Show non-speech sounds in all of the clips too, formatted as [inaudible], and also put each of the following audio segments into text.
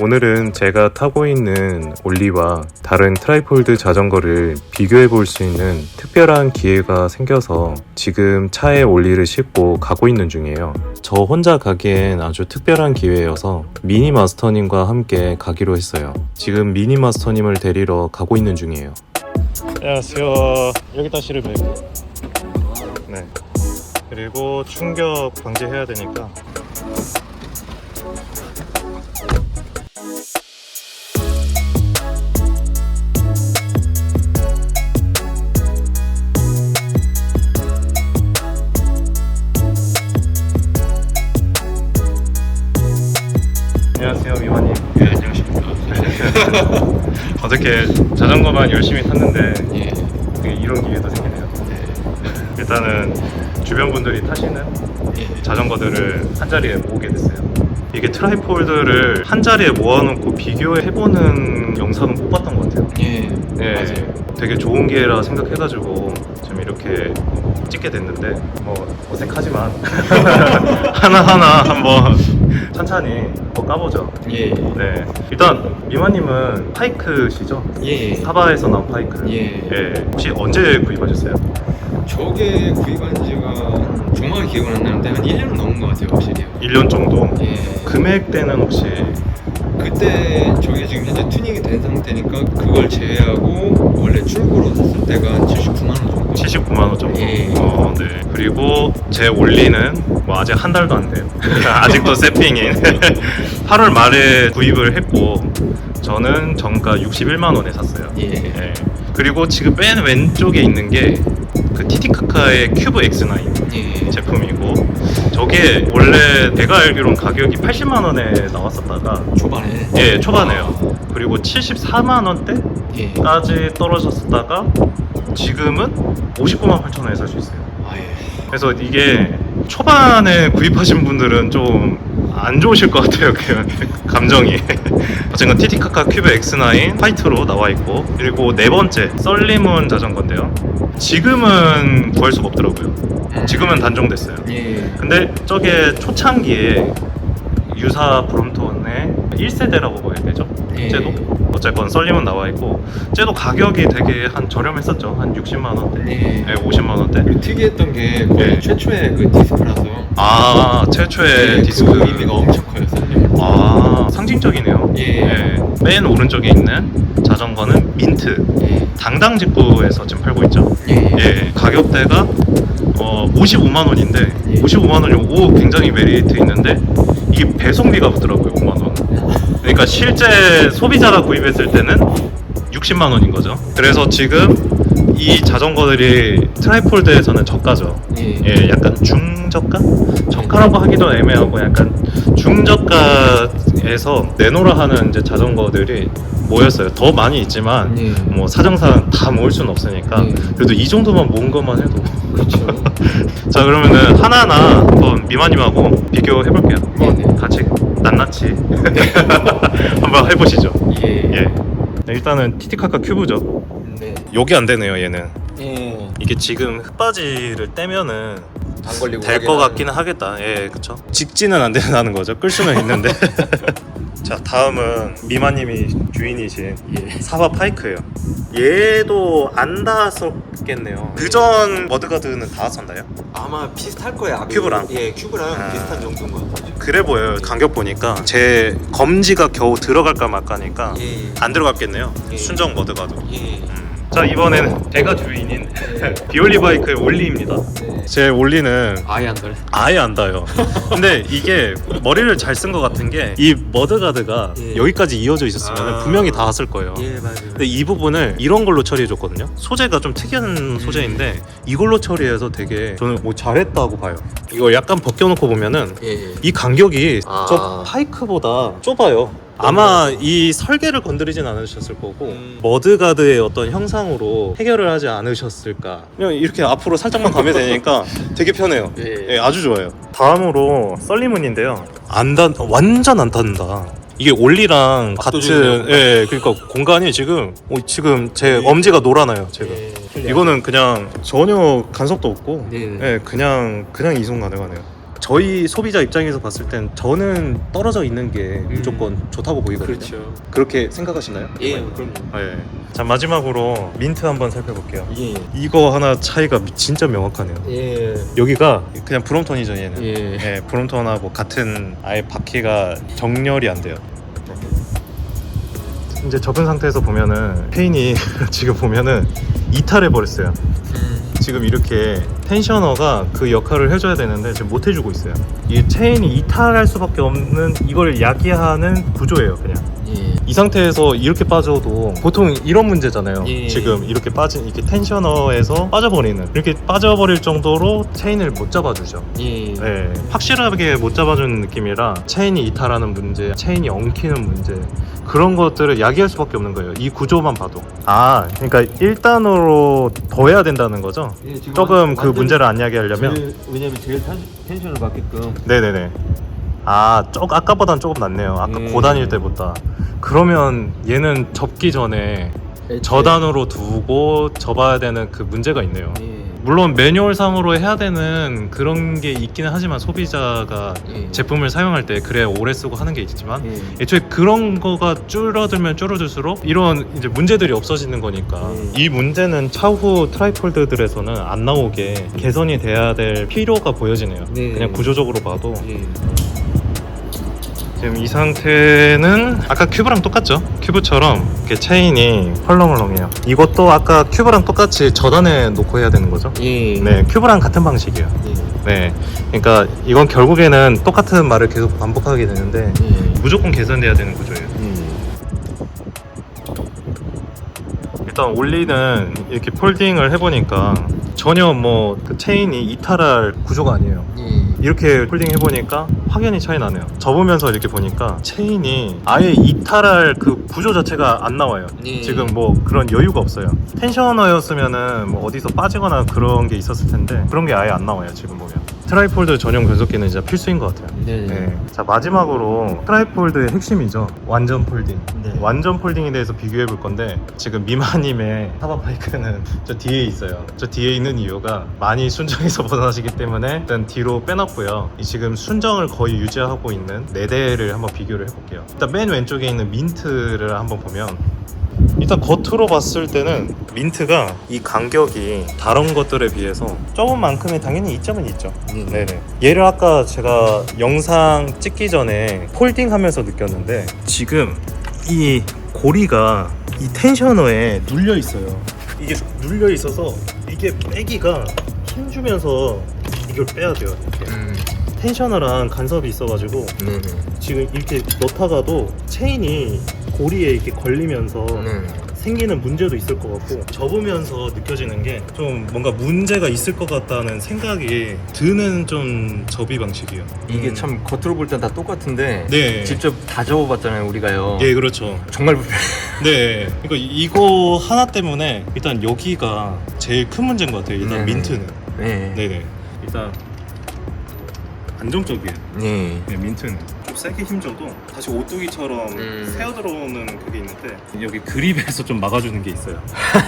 오늘은 제가 타고 있는 올리와 다른 트라이폴드 자전거를 비교해 볼 수 있는 특별한 기회가 생겨서 지금 차에 올리를 싣고 가고 있는 중이에요. 저 혼자 가기엔 아주 특별한 기회여서 미니 마스터님과 함께 가기로 했어요. 지금 미니 마스터님을 데리러 가고 있는 중이에요. 안녕하세요. 여기다 실으면 네. 그리고 충격 방지해야 되니까 어저께 자전거만 열심히 탔는데 예. 되게 이런 기회도 생기네요 [laughs] 일단은 주변 분들이 타시는 예. 자전거들을 한 자리에 모으게 됐어요 이게 트라이폴드를 한 자리에 모아놓고 비교해보는 영상은 못 봤던 것 같아요 예. 예, 맞아요. 되게 좋은 기회라 생각해가지고 좀 이렇게 찍게 됐는데 뭐 어색하지만 [laughs] 하나하나 한번 천천히 한번 까보죠 예. 네 일단 미마님은 파이크시죠? 예. 사바에서 나온 파이크 예. 예, 혹시 언제 구입하셨어요? 저게 구입한 지가 정확히 기억은 안 나는데 한 1년은 넘은 것 같아요, 확실히. 1년 정도 예. 금액대는 혹시 그때 저게 지금 현재 튜닝이 된 상태니까 그걸 제외하고 원래 출고로 샀을 때가 한 79만 원 정도. 79만 원 정도. 예. 어, 네. 그리고 제 올리는 뭐 아직 한 달도 안 돼요. [laughs] 아직도 세핑인. [laughs] 8월 말에 구입을 했고 저는 정가 61만 원에 샀어요. 예. 예. 그리고 지금 맨 왼쪽에 있는 게 그 티티카카의 큐브 X9 예. 제품이고 저게 원래 내가 알기로는 가격이 80만 원에 나왔었다가 초반에. 예 초반에요. 그리고 74만 원대 예. 까지 떨어졌었다가 지금은 59만 8천 원에 살 수 있어요. 아 예. 그래서 이게 초반에 구입하신 분들은 좀 안 좋으실 것 같아요. 그 [laughs] 감정이. 어쨌든 티티카카 큐브 X9 화이트로 나와 있고 그리고 네 번째 썰리문 자전거인데요. 지금은 구할 수가 없더라고요. 지금은 단종됐어요. 예. 근데 저게 초창기에 유사 브롬톤의 1세대라고 봐야 되죠? 예. 쟤도 어쨌건 썰림은 나와 있고 쟤도 가격이 되게 한 저렴했었죠 한 60만 원대, 예. 네, 50만 원대. 그리고 특이했던 게 거의 예. 최초의 그 디스크라서 아 최초의 예, 디스크. 그 의미가 엄청 커요, 사실. 아 상징적이네요. 예. 맨 오른쪽에 있는 자전거는 민트. 예. 당당 직구에서 지금 팔고 있죠. 예. 예, 가격대가 어, 55만 원인데 예. 55만 원이 오 굉장히 메리트 있는데 이게 배송비가 붙더라고요 5만 원. 그러니까 실제 소비자가 구입했을 때는 60만 원인 거죠. 그래서 지금 이 자전거들이 트라이폴드에서는 저가죠. 예. 예, 약간 중저가? 저가라고 하기도 애매하고 약간 중저가 에서 내놓으라 하는 이제 자전거들이 모였어요. 더 많이 있지만 예. 뭐 사정상 다 모을 수는 없으니까 예. 그래도 이 정도만 모은 것만 해도 그렇죠. [laughs] 자 그러면은 하나하나 한번 미마님하고 비교해 볼게요. 네, 네. 같이 낱낱이 [laughs] 한번 해보시죠. 예. 예. 네, 일단은 티티카카 큐브죠. 네. 여기 안 되네요 얘는. 예. 이게 지금 흙바지를 떼면은 안 걸리고 될 것 같기는 하겠다. 예, 그쵸. 직진은 안 된다는 거죠. 끌 수는 있는데. [laughs] 자, 다음은 미마님이 주인이신 예. 사바 파이크예요. 얘도 안 닿았었겠네요. 그전 머드가드는 닿았었나요? 아마 비슷할 거예요. 큐브랑? 예, 큐브랑 아. 비슷한 정도인 것 같아요. 그래 보여요. 간격 보니까 제 검지가 겨우 들어갈까 말까니까 예, 예. 안 들어갔겠네요. 예. 순정 머드가드. 예. 자, 이번에는 제가 주인인 [laughs] 비올리 바이크의 올리입니다. 네. 제 올리는 아예 안 덜. 아예 안 닿아요. 근데 이게 머리를 잘 쓴 것 같은 게 이 머드가드가 예. 여기까지 이어져 있었으면 아. 분명히 닿았을 거예요. 예, 맞아요. 근데 이 부분을 이런 걸로 처리해줬거든요. 소재가 좀 특이한 소재인데 이걸로 처리해서 되게 저는 뭐 잘했다고 봐요. 이거 약간 벗겨놓고 보면은 예, 예. 이 간격이 아. 저 파이크보다 좁아요. 아마 이 설계를 건드리진 않으셨을 거고 음. 머드가드의 어떤 형상으로 해결을 하지 않으셨을까 그냥 이렇게 앞으로 살짝만 가면 되니까 되게 편해요 예. 예, 아주 좋아요 다음으로 썰리문인데요 안 닿, 완전 안 닿는다 이게 올리랑 같은 압도적이네요. 예 그러니까 공간이 지금 어, 지금 제 엄지가 노랗나요 제가 예. 이거는 그냥 전혀 간섭도 없고 네. 예, 그냥 그냥 이송 가능하네요. 저희 소비자 입장에서 봤을 땐 저는 떨어져 있는 게 음. 무조건 좋다고 보이거든요. 그렇죠. 그렇게 생각하시나요? 예, 그럼 네. 자 마지막으로 민트 한번 살펴볼게요. 예. 이거 하나 차이가 진짜 명확하네요. 예. 여기가 그냥 브롬톤이죠 얘는. 예. 네, 브롬톤하고 같은 아예 바퀴가 정렬이 안 돼요. 이제 접은 상태에서 보면은 페인이 [laughs] 지금 보면은 이탈해 버렸어요. 음. 지금 이렇게 텐셔너가 그 역할을 해줘야 되는데 지금 못 해주고 있어요. 이 체인이 이탈할 수밖에 없는 이걸 야기하는 구조예요, 그냥. 예. 이 상태에서 이렇게 빠져도 보통 이런 문제잖아요. 예. 지금 이렇게 빠진 이렇게 텐셔너에서 빠져버리는 이렇게 빠져버릴 정도로 체인을 못 잡아주죠. 예. 네, 확실하게 못 잡아주는 느낌이라 체인이 이탈하는 문제, 체인이 엉키는 문제 그런 것들을 야기할 수밖에 없는 거예요. 이 구조만 봐도. 아, 그러니까 1단으로 더 해야 된다는 거죠? 예, 지금 조금 완- 그 완전 문제를 안 야기하려면. 제일- 왜냐면 제일 텐- 텐션을 받게끔 네네네. 아, 조, 아까보단 조금 낫네요. 아까 예. 고단일 때보다. 그러면 얘는 접기 전에 저단으로 두고 접어야 되는 그 문제가 있네요. 예. 물론 매뉴얼상으로 해야 되는 그런 게 있기는 하지만 소비자가 예. 제품을 사용할 때 그래 오래 쓰고 하는 게 있지만 예. 애초에 그런 거가 줄어들면 줄어들수록 이런 이제 문제들이 없어지는 거니까 음. 이 문제는 차후 트라이폴드들에서는 안 나오게 개선이 돼야 될 필요가 보여지네요. 네. 그냥 구조적으로 봐도 예. 지금 이 상태는 아까 큐브랑 똑같죠? 큐브처럼 이렇게 체인이 헐렁헐렁해요. 이것도 아까 큐브랑 똑같이 저단에 놓고 해야 되는 거죠? 예. 네, 큐브랑 같은 방식이에요. 예. 네, 그러니까 이건 결국에는 똑같은 말을 계속 반복하게 되는데 예. 무조건 개선돼야 되는 구조예요. 일단 올리는 이렇게 폴딩을 해보니까 전혀 뭐 그 체인이 이탈할 구조가 아니에요. 예. 이렇게 폴딩 해보니까 확연히 차이 나네요. 접으면서 이렇게 보니까 체인이 아예 이탈할 그 구조 자체가 안 나와요. 예. 지금 뭐 그런 여유가 없어요. 텐셔너였으면은 뭐 어디서 빠지거나 그런 게 있었을 텐데 그런 게 아예 안 나와요. 지금 보면. 트라이폴드 전용 변속기는 진짜 필수인 것 같아요. 네. 네. 자 마지막으로 트라이폴드의 핵심이죠. 완전 폴딩. 네. 완전 폴딩에 대해서 비교해 볼 건데 지금 미마님의 타바 바이크는 [laughs] 저 뒤에 있어요. 저 뒤에 있는 이유가 많이 순정에서 [laughs] 벗어나시기 때문에 일단 뒤로 빼놨고요. 이 지금 순정을 거의 유지하고 있는 네 대를 한번 비교를 해볼게요. 일단 맨 왼쪽에 있는 민트를 한번 보면 일단 겉으로 봤을 때는 민트가 이 간격이 다른 것들에 비해서 조금만큼의 당연히 이점은 있죠. 네. 네네. 얘를 아까 제가 영상 찍기 전에 폴딩하면서 느꼈는데 지금 이 고리가 이 텐셔너에 눌려 있어요. 이게 눌려 있어서 이게 빼기가 힘 주면서 이걸 빼야 돼요. 이렇게. 음. 텐셔너랑 간섭이 있어가지고 네네. 지금 이렇게 넣다가도 체인이 고리에 이렇게 걸리면서 네. 생기는 문제도 있을 것 같고 접으면서 느껴지는 게 좀 뭔가 문제가 있을 것 같다는 생각이 드는 좀 접이 방식이에요. 이게 음. 참 겉으로 볼 땐 다 똑같은데 네. 직접 다 접어봤잖아요 우리가요. 예, 그렇죠. 정말 불편해. 네. 그러니까 이거 하나 때문에 일단 여기가 제일 큰 문제인 것 같아요. 일단 네네. 민트는. 네. 네네. 일단 안정적이에요. 네. 네, 민트는 좀 세게 힘줘도 다시 오뚜기처럼 음. 새어 들어오는 그게 있는데 여기 그립에서 좀 막아주는 게 있어요.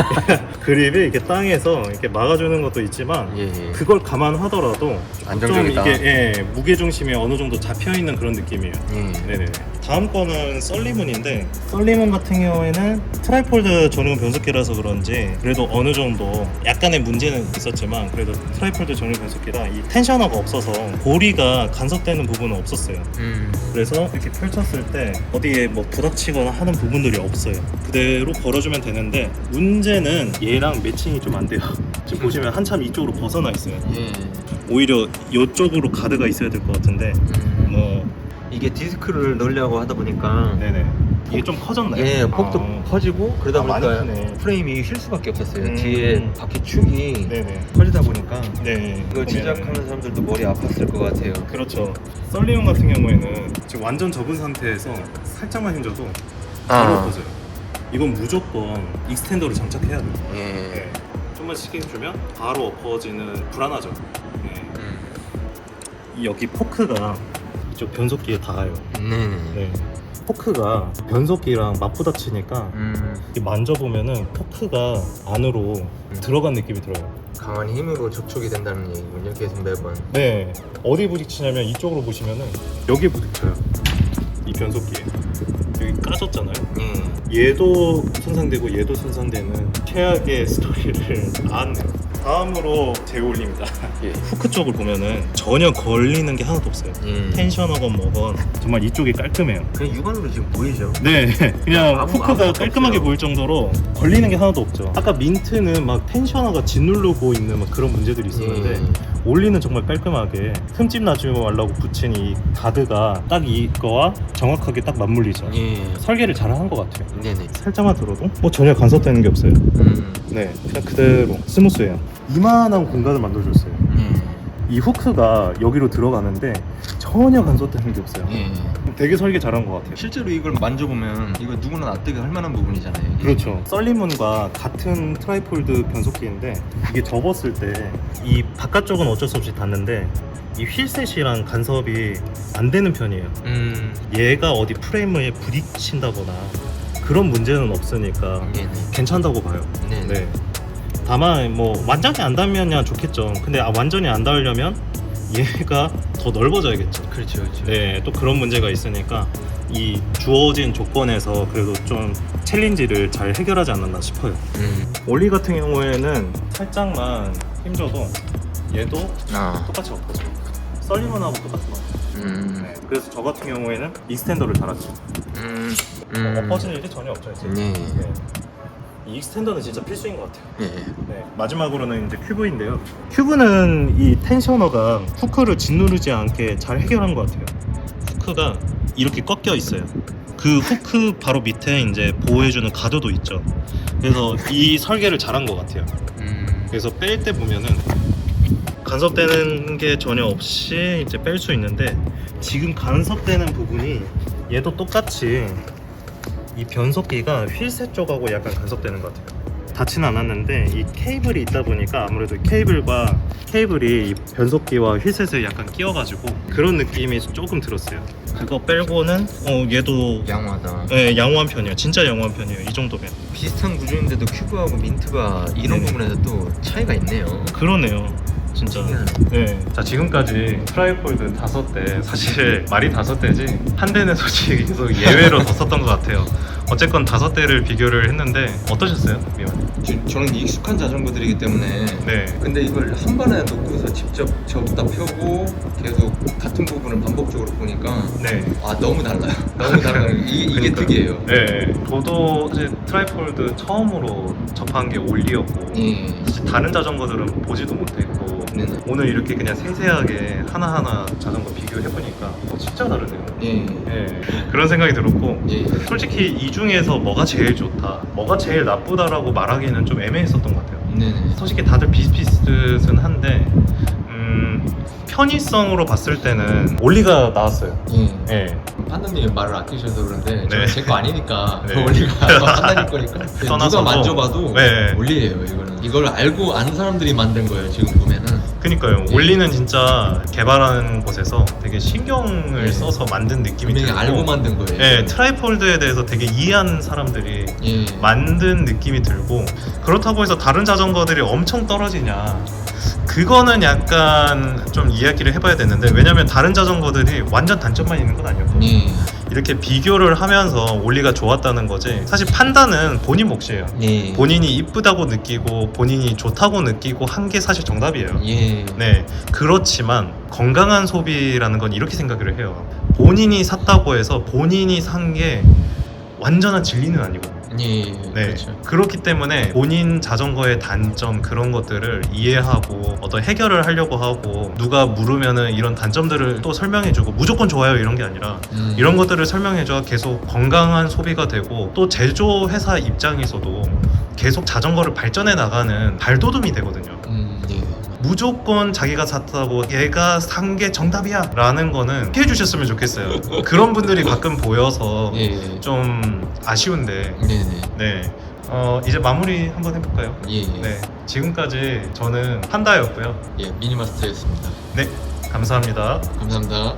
[laughs] 그립이 이렇게 땅에서 이렇게 막아주는 것도 있지만 예. 그걸 감안하더라도 안정적이다. 좀 이게 예, 무게 중심이 어느 정도 잡혀 있는 그런 느낌이에요. 예. 네네. 다음 거는 썰리문인데 썰리문 같은 경우에는 트라이폴드 전용 변속기라서 그런지 그래도 어느 정도 약간의 문제는 있었지만 그래도 트라이폴드 전용 변속기라 이 텐셔너가 없어서 고리가 간섭되는 부분은 없었어요. 음. 그래서 이렇게 펼쳤을 때 어디에 뭐 부닥치거나 하는 부분들이 없어요. 그대로 걸어주면 되는데 문제는 얘랑 매칭이 좀 안 돼요. [laughs] 지금 보시면 한참 이쪽으로 벗어나 있어요. 예. 오히려 이쪽으로 가드가 있어야 될 것 같은데 음. 뭐 이게 디스크를 넣으려고 하다 보니까 네네 이게 좀 커졌나요? 예, 폭도 아. 커지고 그러다 아, 많이 보니까 크네. 프레임이 휠 수밖에 없었어요. 음. 뒤에 바퀴 축이 네네 커지다 보니까 네 이걸 제작하는 사람들도 머리 아팠을 것 같아요. 그렇죠 썰리온 같은 경우에는 지금 완전 접은 상태에서 살짝만 힘줘도 바로 아. 엎어져요 이건 무조건 익스텐더로 장착해야 돼요 예. 네. 좀만 쉽게 해주면 바로 엎어지는 불안하죠 네. 음. 이 여기 포크가 이쪽 변속기에 닿아요 네. 네. 포크가 변속기랑 맞부닥치니까 음. 이렇게 만져보면은 포크가 안으로 들어간 느낌이 들어요. 강한 힘으로 접촉이 된다는 얘기군요. 계속 매번. 네. 어디 부딪히냐면 이쪽으로 보시면은 여기 부딪혀요. 이 변속기에. 여기 까졌잖아요. 예. 얘도 손상되고 얘도 손상되는 최악의 스토리를 [laughs] 나왔네요. 다음으로 재올립니다. [laughs] 예. 후크 쪽을 보면은 전혀 걸리는 게 하나도 없어요. 예. 텐션하건 뭐건 정말 이쪽이 깔끔해요. 그냥 육안으로 지금 보이죠? 네, [laughs] 그냥 아무- 후크가 아무것도 깔끔하게 없어요. 보일 정도로 걸리는 게 하나도 없죠. 아까 민트는 막 텐셔너가 짓누르고 있는 막 그런 문제들이 있었는데 예. 올리는 정말 깔끔하게 흠집 나지 말라고 붙인 이 가드가 딱 이거와 정확하게 딱 맞물리죠. 예. 설계를 잘 한 것 같아요. 네네. 살짝만 들어도 뭐 전혀 간섭되는 게 없어요. 음. 네, 그냥 그대로 스무스해요. 이만한 공간을 만들어줬어요. 예. 이 후크가 여기로 들어가는데 전혀 간섭되는 게 없어요. 예. 되게 설계 잘한 것 같아요. 실제로 이걸 만져보면 이거 누구나 납득이 할 만한 부분이잖아요. 이게. 그렇죠. 썰리문과 같은 트라이폴드 변속기인데 이게 접었을 때 이 바깥쪽은 어쩔 수 없이 닿는데 이 휠셋이랑 간섭이 안 되는 편이에요. 음. 얘가 어디 프레임에 부딪힌다거나 그런 문제는 없으니까 네네. 괜찮다고 봐요. 네 네. 네. 다만 뭐 완전히 안 닿으면 좋겠죠. 근데 아, 완전히 안 닿으려면 얘가 더 넓어져야겠죠. 그렇죠, 그렇죠. 네, 또 그런 문제가 있으니까 이 주어진 조건에서 그래도 좀 챌린지를 잘 해결하지 않았나 싶어요. 음. 올리 같은 경우에는 살짝만 힘줘도 얘도 아. 똑같이 엎어져. 썰리문하고 똑같은 거. 음. 네, 그래서 저 같은 경우에는 익스텐더를 달았죠. 음. 어, 엎어지는 일이 전혀 없죠. 이제. 네. 네. 이 익스텐더는 진짜 필수인 것 같아요. 예. 네, 마지막으로는 이제 큐브인데요. 큐브는 이 텐셔너가 후크를 짓누르지 않게 잘 해결한 것 같아요. 후크가 이렇게 꺾여 있어요. 그 후크 바로 밑에 이제 보호해주는 가드도 있죠. 그래서 이 설계를 잘한 것 같아요. 음. 그래서 뺄 때 보면은 간섭되는 게 전혀 없이 이제 뺄 수 있는데 지금 간섭되는 부분이 얘도 똑같이 이 변속기가 휠셋 쪽하고 약간 간섭되는 것 같아요. 닿지는 않았는데 이 케이블이 있다 보니까 아무래도 케이블과 케이블이 이 변속기와 휠셋에 약간 끼어가지고 그런 느낌이 조금 들었어요. 그거 빼고는 어 얘도 양호하다. 예, 양호한 편이에요. 진짜 양호한 편이에요. 이 정도면. 비슷한 구조인데도 큐브하고 민트가 이런. 부분에서 또 차이가 있네요. 그러네요. 진짜. 네. 자 지금까지 트라이폴드 다섯 대 사실 말이 다섯 대지 한 대는 솔직히 계속 예외로 더 썼던 것 같아요. 어쨌건 다섯 대를 비교를 했는데 어떠셨어요, 미원? 저- 저는 익숙한 자전거들이기 때문에 네. 근데 이걸 한 번에 놓고서 직접 접다 펴고 계속 같은 부분을 반복적으로 보니까 네. 아 너무 달라요. [laughs] 너무 달라요. 이, 이게 그러니까요. 특이해요. 네. 저도 사실 트라이폴드 처음으로 접한 게 올리였고 예. 사실 다른 자전거들은 보지도 못했고 네네. 오늘 이렇게 그냥 세세하게 하나하나 자전거 비교해보니까 어, 진짜 다르네요. 예. 네. 그런 생각이 들었고 예. 솔직히 이 중에서 뭐가 제일 좋다, 뭐가 제일 나쁘다라고 말하기는 좀 애매했었던 것 같아요. 네네. 솔직히 다들 비슷비슷은 한데, 음, 편의성으로 봤을 때는 올리가 나왔어요. 예. 예. 판단님이 말을 아끼셔서 그런데 네. 저는 제 거 아니니까 [laughs] 네. 원리가 [laughs] 판단일 거니까 떠나서도- 누가 만져봐도 네. 원리예요 이거는 이걸 알고 아는 사람들이 만든 거예요 지금 보면은 그니까요. 예. 올리는 진짜 개발하는 곳에서 되게 신경을 네. 써서 만든 느낌이 분명히 들고, 알고 만든 거예요 예, 트라이폴드에 대해서 되게 이해하는 사람들이 예. 만든 느낌이 들고 그렇다고 해서 다른 자전거들이 엄청 떨어지냐 그거는 약간 좀 이야기를 해봐야 되는데 왜냐면 다른 자전거들이 완전 단점만 있는 건 아니었거든요 예. 이렇게 비교를 하면서 올리가 좋았다는 거지 사실 판단은 본인 몫이에요 예. 본인이 이쁘다고 느끼고 본인이 좋다고 느끼고 한 게 사실 정답이에요 예. 네 그렇지만 건강한 소비라는 건 이렇게 생각을 해요 본인이 샀다고 해서 본인이 산 게 완전한 진리는 아니고 예. 네. 그렇죠 그렇기 때문에 본인 자전거의 단점 그런 것들을 이해하고 어떤 해결을 하려고 하고 누가 물으면은 이런 단점들을 또 설명해주고 무조건 좋아요 이런 게 아니라 음. 이런 것들을 설명해줘야 계속 건강한 소비가 되고 또 제조 회사 입장에서도 계속 자전거를 발전해 나가는 발돋움이 되거든요. 음. 예. 무조건 자기가 샀다고 얘가 산 게 정답이야 라는 거는 피해 주셨으면 좋겠어요. 그런 분들이 가끔 보여서 예. 좀 아쉬운데 네네 네. 어, 이제 마무리 한번 해볼까요? 예. 네. 지금까지 저는 판다였고요. 예. 미니마스터였습니다 네. 감사합니다. 감사합니다